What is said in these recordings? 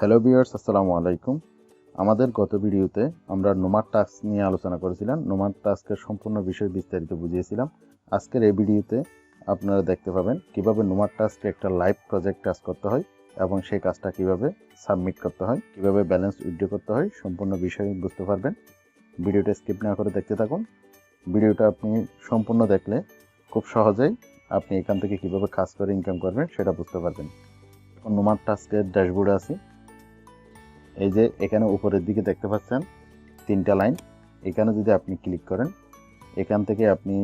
Hello viewers আসসালামু আলাইকুম। আমাদের গত ভিডিওতে আমরা নোমার টাস্ক নিয়ে আলোচনা করেছিলাম। নোমার টাস্কের সম্পূর্ণ বিষয় বিস্তারিত বুঝিয়েছিলাম। আজকের এই ভিডিওতে আপনারা দেখতে পাবেন কীভাবে নোমার টাস্কে একটা লাইভ প্রজেক্ট টাস্ক করতে হয় এবং সেই কাজটা কীভাবে সাবমিট করতে হয়, কীভাবে ব্যালেন্স উইথড্র করতে হয়, সম্পূর্ণ বিষয় বুঝতে পারবেন। ভিডিওটা স্কিপ না করে দেখতে থাকুন। ভিডিওটা আপনি সম্পূর্ণ দেখলে খুব সহজেই আপনি এখান থেকে কীভাবে কাজ করে ইনকাম করবেন সেটা বুঝতে পারবেন। নোমার টাস্কের ড্যাশবোর্ডে আছি। এই যে এখানে উপরের দিকে দেখতে পাচ্ছেন তিনটা লাইন। এখানে যদি আপনি ক্লিক করেন, এখান থেকে আপনি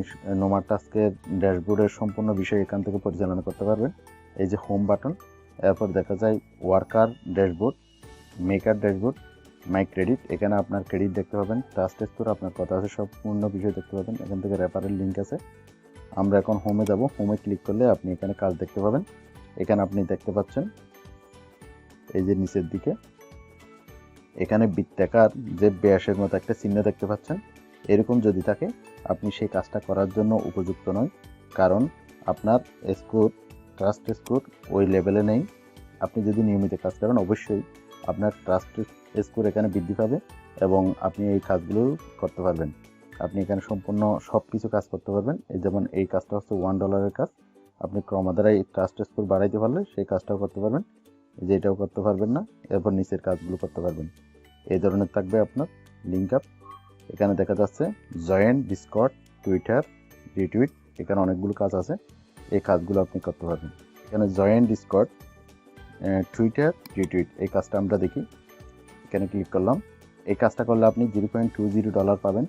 নোমার টাস্কের ড্যাশবোর্ডের সম্পূর্ণ বিষয় এখান থেকে পরিচালনা করতে পারবেন। এই যে হোম বাটন, এরপর দেখা যায় worker dashboard, maker dashboard, my credit. এখানে আপনার ক্রেডিট দেখতে পাবেন টাস্ক স্টোর, আপনার কথা আছে সম্পূর্ণ বিষয় দেখতে পাবেন। এখান থেকে রেফারের লিঙ্ক আছে। আমরা এখন হোমে যাব। হোমে ক্লিক করলে আপনি এখানে কাজ দেখতে পাবেন। এখানে আপনি দেখতে পাচ্ছেন, এই যে নিচের দিকে। এখানে বৃত্তাকার যে ব্যাসের মতো একটা চিহ্ন দেখতে পাচ্ছেন। এরকম যদি থাকে, আপনি সেই কাজটা করার জন্য উপযুক্ত নয়। কারণ আপনার স্কোর ট্রাস্ট স্কোর ওই লেভেলে নেই। আপনি যদি নিয়মিত কাজ করেন, অবশ্যই আপনার ট্রাস্ট স্কোর এখানে বৃদ্ধি পাবে এবং আপনি এই কাজগুলো করতে পারবেন। আপনি এখানে সম্পূর্ণ সব কিছু কাজ করতে পারবেন। এই যেমন এই কাজটা হচ্ছে ওয়ান ডলারের কাজ। আপনি ক্রমাদ্বারাই ট্রাস্ট স্কোর বাড়াইতে পারলে সেই কাজটাও করতে পারবেন। যে এটাও করতে পারবেন না, এরপর নিচের কাজগুলো করতে পারবেন। এই ধরনের থাকবে আপনার লিঙ্ক আপ এখানে দেখা যাচ্ছে জয়েন্ট ডিসকট টুইটার রিটুইট এখানে অনেকগুলো কাজ আছে। এই কাজগুলো আপনি করতে পারবেন। এখানে জয়েন্ট ডিসকট টুইটার রিটুইট এই কাজটা আমরা দেখি। এখানে ক্লিক করলাম। এই কাজটা করলে আপনি zero point two zero dollar পাবেন।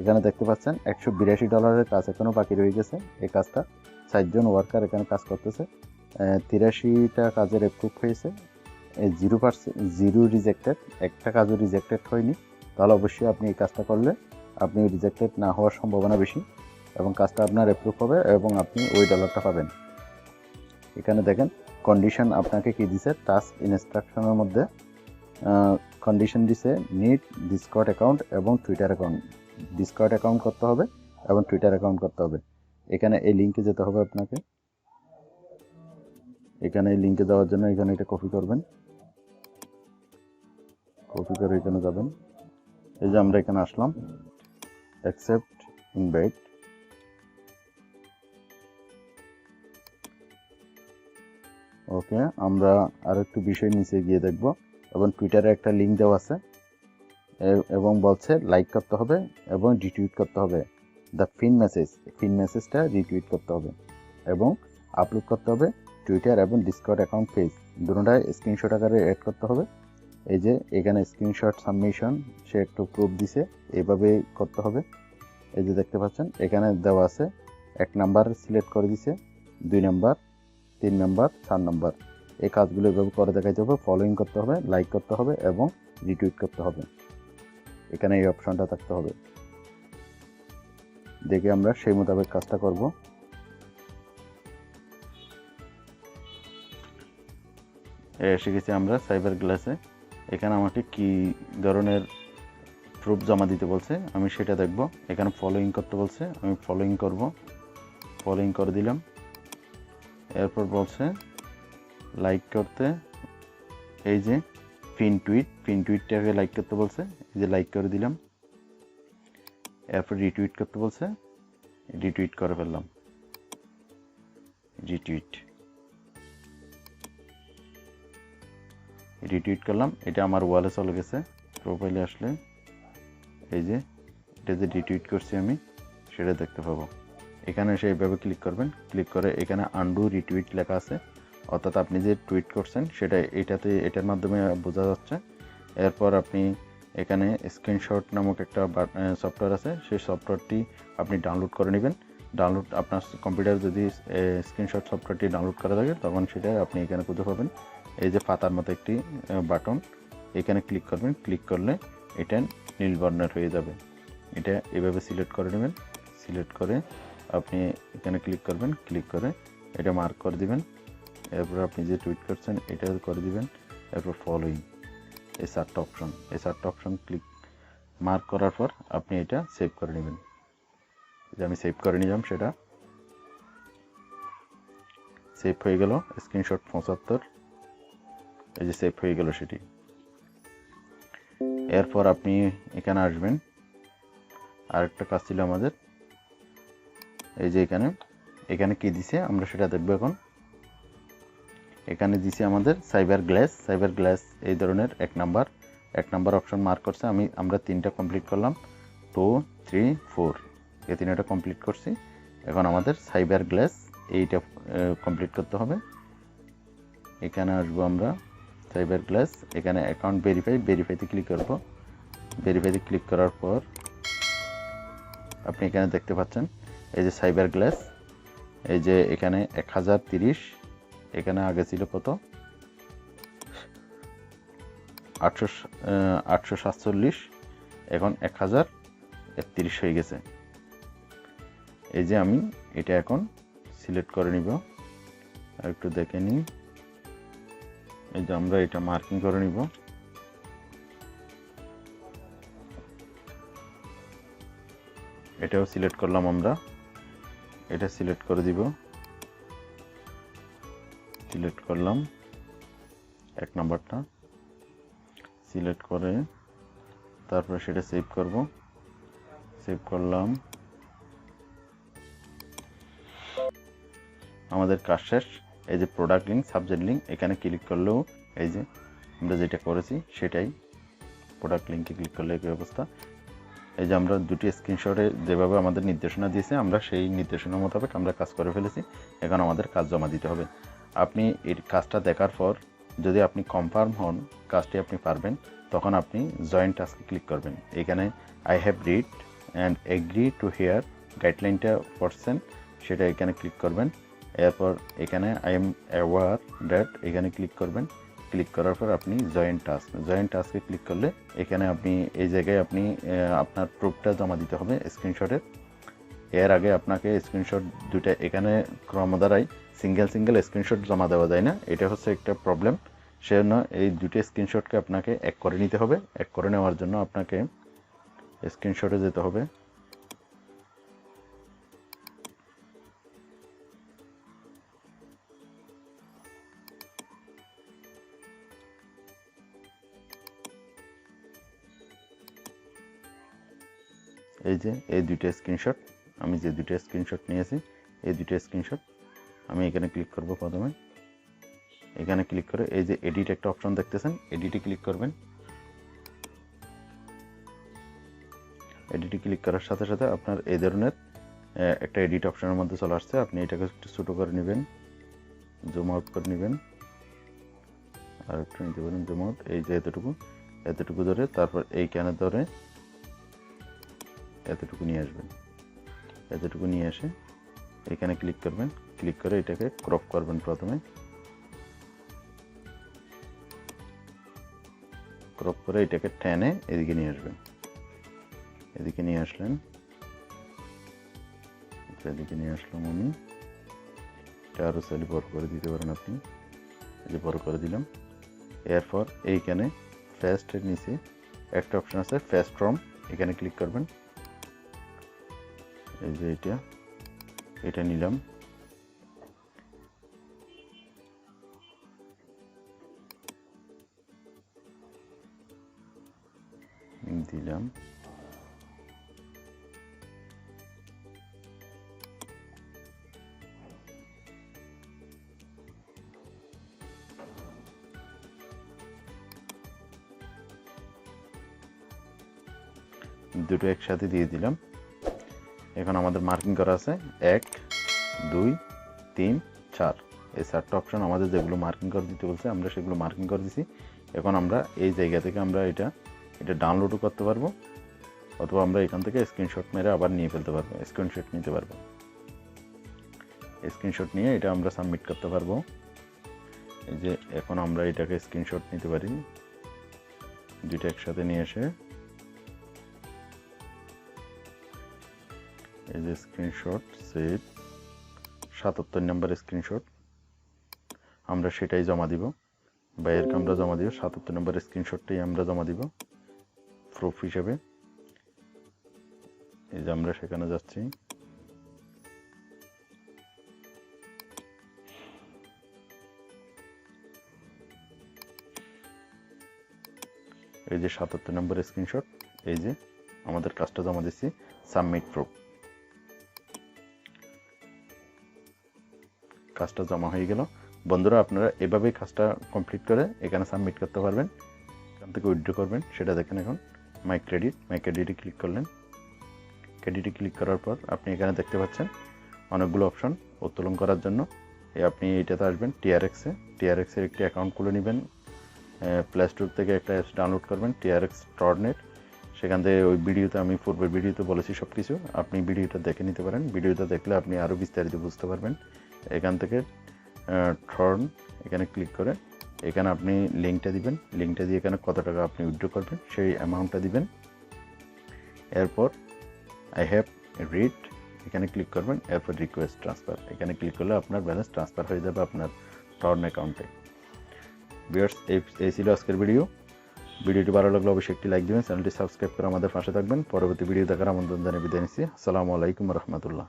এখানে দেখতে পাচ্ছেন একশো বিরাশি ডলারের কাজ এখনও বাকি রয়ে গেছে। এই কাজটা চারজন ওয়ার্কার এখানে কাজ করতেছে। তিরাশিটা কাজের অ্যাপ্রুভ হয়েছে। জিরো পার্সেন্ট জিরো রিজেক্টেড একটা কাজও রিজেক্টেড হয়নি। তাহলে অবশ্যই আপনি এই কাজটা করলে আপনি রিজেক্টেড না হওয়ার সম্ভাবনা বেশি এবং কাজটা আপনার অ্যাপ্রুভ হবে এবং আপনি ওই ডলারটা পাবেন। এখানে দেখেন কন্ডিশন আপনাকে কি দিছে? টাস্ক ইনস্ট্রাকশনের মধ্যে কন্ডিশন দিছে নিড ডিসকট অ্যাকাউন্ট এবং টুইটার অ্যাকাউন্ট ডিসকট অ্যাকাউন্ট করতে হবে এবং টুইটার অ্যাকাউন্ট করতে হবে। এখানে এই লিঙ্কে যেতে হবে আপনাকে। এখানে লিঙ্কে যাওয়ার জন্য এখানে এটা কপি করবেন। কপি করে এখানে যাবেন। এই যে আমরা এখানে আসলাম। অ্যাকসেপ্ট ইনভাইট ওকে আমরা আর একটু বিষয় নিচে গিয়ে দেখব। এবং টুইটারে একটা লিঙ্ক দেওয়া আছে। এবং বলছে লাইক করতে হবে এবং রিটুইট করতে হবে। দ্য ফিন মেসেজ ফিন মেসেজটা রিটুইট করতে হবে এবং আপলোড করতে হবে। টুইটার এবং ডিসকট অ্যাকাউন্ট পেজ দুটোটায় স্ক্রিনশট আকারে অ্যাড করতে হবে। এই যে, এখানে স্ক্রিনশট সাবমিশন সে একটু প্রুফ দিছে এভাবে করতে হবে। এই যে দেখতে পাচ্ছেন, এখানে দেওয়া আছে, এক নাম্বার সিলেক্ট করে দিছে, দুই নাম্বার তিন নাম্বার চার নাম্বার এই কাজগুলো এভাবে করে দেখাইতে হবে ফলোইং করতে হবে লাইক করতে হবে এবং রিটুইট করতে হবে। এখানে এই অপশনটা থাকতে হবে। দেখে আমরা সেই মোতাবেক কাজটা করব। এসে গেছি আমরা সাইবার গ্লাসে। এখানে আমাকে কি ধরনের প্রুফ জমা দিতে বলছে, আমি সেটা দেখব। এখানে ফলোইং করতে বলছে, আমি ফলোইং করব। ফলোইং করে দিলাম। এরপর বলছে লাইক করতে। এই যে পিন টুইট পিন টুইটটাকে লাইক করতে বলছে, এই যে লাইক করে দিলাম। এরপর রিটুইট করতে বলছে রিটুইট করে ফেললাম। রিটুইট রিটুইট করলাম। এটা আমার ওয়ালে চলে গেছে। প্রোফাইলে আসলে এই যে, এটা যে রিটুইট করছি আমি, সেটা দেখতে পাবো। এখানে এসে এইভাবে ক্লিক করবেন। ক্লিক করে এখানে আন্ডু রিটুইট লেখা আছে। অর্থাৎ আপনি যে টুইট করছেন, সেটা এটাতে, এটার মাধ্যমে বোঝা যাচ্ছে। এরপর আপনি এখানে স্ক্রিনশট নামক একটা সফটওয়্যার আছে। সেই সফটওয়্যারটি আপনি ডাউনলোড করে নেবেন। ডাউনলোড আপনার কম্পিউটার যদি স্ক্রিনশট সফটওয়্যারটি ডাউনলোড করা থাকে, তখন সেটা আপনি এখানে খুঁজে পাবেন। এই যে পাতার মতো একটি বাটন এখানে ক্লিক করবেন। ক্লিক করলে এটা নীল বর্ণের হয়ে যাবে। এটা এভাবে সিলেক্ট করে নেবেন। সিলেক্ট করে আপনি এখানে ক্লিক করবেন। ক্লিক করে এটা মার্ক করে দিবেন। এরপর আপনি যে টুইট করছেন এটা করে দিবেন। এরপর ফলোইং এই চারটা অপশন এই চারটা অপশন ক্লিক মার্ক করার পর আপনি এটা সেভ করে নেবেন। যে আমি সেভ করে নিলাম সেটা। সেভ হয়ে গেল। স্ক্রিনশট পঁচাত্তর। এই যে সেভ হয়ে গেল সেটি। এরপর আপনি এখানে আসবেন। আরেকটা কাজ ছিল আমাদের। এই যে এখানে এখানে কি দিছে? আমরা সেটা দেখব এখন। এখানে দিছে আমাদের সাইবার গ্লাস সাইবার গ্লাস এই ধরনের এক নাম্বার এক নাম্বার অপশন মার্ক করছে। আমি, আমরা তিনটা কমপ্লিট করলাম। টু থ্রি ফোর এই তিনটা কমপ্লিট করছি। এখন আমাদের সাইবার গ্লাস এইটা কমপ্লিট করতে হবে। এখানে আসব আমরা। সাইবার গ্লাস, এখানে অ্যাকাউন্ট ভেরিফাই ভেরিফাইতে ক্লিক করব। ভেরিফাইতে ক্লিক করার পর আপনি এখানে দেখতে পাচ্ছেন, এই যে সাইবার গ্লাস, এই যে এখানে এক হাজার তিরিশ, এখানে আগে ছিল কত? আটশো আটশো সাতচল্লিশ, এখন এক হাজার একত্রিশ হয়ে গেছে। এই যে আমি এটা এখন সিলেক্ট করে নিব। আর একটু দেখে নিই। এই যে আমরা এটা মার্কিং করে নিব। এটাও সিলেক্ট করলাম আমরা। এটা সিলেক্ট করে দিব। সিলেক্ট করলাম এক নাম্বারটা। সিলেক্ট করে তারপরে সেটা সেভ করব। সেভ করলাম। আমাদের কাজ শেষ। এই যে প্রোডাক্ট লিঙ্ক সাবজেক্ট লিঙ্ক এখানে ক্লিক করলেও এই যে আমরা যেটা করেছি সেটাই প্রোডাক্ট লিঙ্কে ক্লিক করলে একই অবস্থা। এই যে আমরা দুটি স্ক্রিনশটে যেভাবে আমাদের নির্দেশনা দিয়েছে, আমরা সেই নির্দেশনা মোতাবেক আমরা কাজ করে ফেলেছি। এখন আমাদের কাজ জমা দিতে হবে। আপনি এর কাজটা দেখার পর যদি আপনি কনফার্ম হন কাজটি আপনি পারবেন, তখন আপনি জয়েন্ট টাস্কে ক্লিক করবেন। এখানে I have read and agree to here গাইডলাইনটা পড়ছেন, সেটা এখানে ক্লিক করবেন। এরপর এখানে আই এম অ্যাওয়ার ড্যাট এখানে ক্লিক করবেন। ক্লিক করার পর আপনি জয়েন্ট টাস্ক জয়েন্ট টাস্কে ক্লিক করলে এখানে আপনি, এই জায়গায় আপনি আপনার প্রুফটা জমা দিতে হবে স্ক্রিনশটের এর। আগে আপনাকে স্ক্রিনশট দুইটা, এখানে ক্রমধারায় সিঙ্গেল সিঙ্গেল স্ক্রিনশট জমা দেওয়া যায় না। এটা হচ্ছে একটা প্রবলেম সেজন্য এই দুটো স্ক্রিনশটকে আপনাকে এক করে নিতে হবে। এক করে নেওয়ার জন্য আপনাকে স্ক্রিনশটে যেতে হবে। এই যে, এই দুইটা স্ক্রিনশট আমি যে দুইটা স্ক্রিনশট নিয়েছি, এই দুইটা স্ক্রিনশট আমি এখানে ক্লিক করব প্রথমে। এখানে ক্লিক করে এই যে এডিট একটা অপশন দেখতেছেন এডিটে ক্লিক করবেন। এডিটে ক্লিক করার সাথে সাথে আপনার এই ধরনের একটা এডিট অপশনের মধ্যে চলে আসছে। আপনি এটাকে একটু ছোটো করে নেবেন জুম আউট করে নেবেন। আর একটু নিতে পারেন জুম আউট এই যে এতটুকু এতটুকু ধরে তারপর এইখানে ধরে এতটুকু নিয়ে আসবেন। এতটুকু নিয়ে এসে এখানে ক্লিক করবেন। ক্লিক করে এটাকে ক্রপ করবেন প্রথমে। ক্রপ করে এটাকে টেনে এদিকে নিয়ে আসবেন। এদিকে নিয়ে আসলেন। এদিকে নিয়ে আসলাম আমি। এটা আরও চাইলে বড় করে দিতে পারেন আপনি। এই বড় করে দিলাম। এরপর এইখানে ফ্যাস্টের নিচে একটা অপশন আছে ফ্যাস্ট ফ্রম এখানে ক্লিক করবেন। এই যে এটা এটা নিলাম। দিলাম। দুটো একসাথে দিয়ে দিলাম। এখন আমাদের মার্কিং করা আছে। এক, দুই, তিন, চার। এই চারটা অপশন আমাদের যেগুলো মার্কিং করে দিতে বলছে, আমরা সেগুলো মার্কিং করে দিছি। এখন আমরা এই জায়গা থেকে আমরা এটা এটা ডাউনলোডও করতে পারব, অথবা আমরা এখান থেকে স্ক্রিনশট মেরে আবার নিয়ে ফেলতে পারব স্ক্রিনশট নিতে পারব। স্ক্রিনশট নিয়ে এটা আমরা সাবমিট করতে পারব। এই যে এখন আমরা এটাকে স্ক্রিনশট নিতে পারি। দুইটা একসাথে নিয়ে এসে এই যে স্ক্রিনশট সেভ সাতাত্তর নাম্বার স্ক্রিনশট আমরা সেটাই জমা দিব। বাইরের আমরা জমা দিব সাতাত্তর নম্বর স্ক্রিনশটটাই আমরা জমা দিব প্রুফ হিসেবে। এই যে আমরা সেখানে যাচ্ছি। এই যে সাতাত্তর নম্বর স্ক্রিনশট এই যে আমাদের কাজটা জমা দিচ্ছি সাবমিট প্রুফ কাজটা জমা হয়ে গেল। বন্ধুরা, আপনারা এভাবেই কাজটা কমপ্লিট করে এখানে সাবমিট করতে পারবেন। এখান থেকে উইথড্র করবেন, সেটা দেখেন এখন। মাই ক্রেডিট মাই ক্রেডিটে ক্লিক করলেন। ক্রেডিটে ক্লিক করার পর আপনি এখানে দেখতে পাচ্ছেন অনেকগুলো অপশন উত্তোলন করার জন্য। আপনি এটাতে আসবেন টিআরএক্সে টিআরএক্সের একটি অ্যাকাউন্ট খুলে নেবেন। প্লে স্টোর থেকে একটা অ্যাপস ডাউনলোড করবেন টিআরএক্স টর্নেট সেখান থেকে ওই ভিডিওতে আমি পূর্বের ভিডিওতে বলেছি সব কিছু আপনি ভিডিওটা দেখে নিতে পারেন। ভিডিওটা দেখলে আপনি আরও বিস্তারিত বুঝতে পারবেন। এখান থেকে টর্ন এখানে ক্লিক করে, এখানে আপনি লিঙ্কটা দিবেন। লিঙ্কটা দিয়ে এখানে কত টাকা আপনি উইথড্র করবেন, সেই অ্যামাউন্টটা দিবেন। এরপর আই হ্যাভ রিড এখানে ক্লিক করবেন, এরপর রিকোয়েস্ট ট্রান্সফার এখানে ক্লিক করলে আপনার ব্যালেন্স ট্রান্সফার হয়ে যাবে আপনার টর্ন অ্যাকাউন্টে বিয়ার্স এই এই ছিল আজকের ভিডিও ভিডিওটি ভালো লাগলে অবশ্যই একটি লাইক দিবেন, চ্যানেলটি সাবস্ক্রাইব করে আমাদের পাশে থাকবেন। পরবর্তী ভিডিও দেখার আমন্ত্রণ জানিয়ে বিদায় নিচ্ছি। আসসালামু আলাইকুম রহমতুল্লাহ।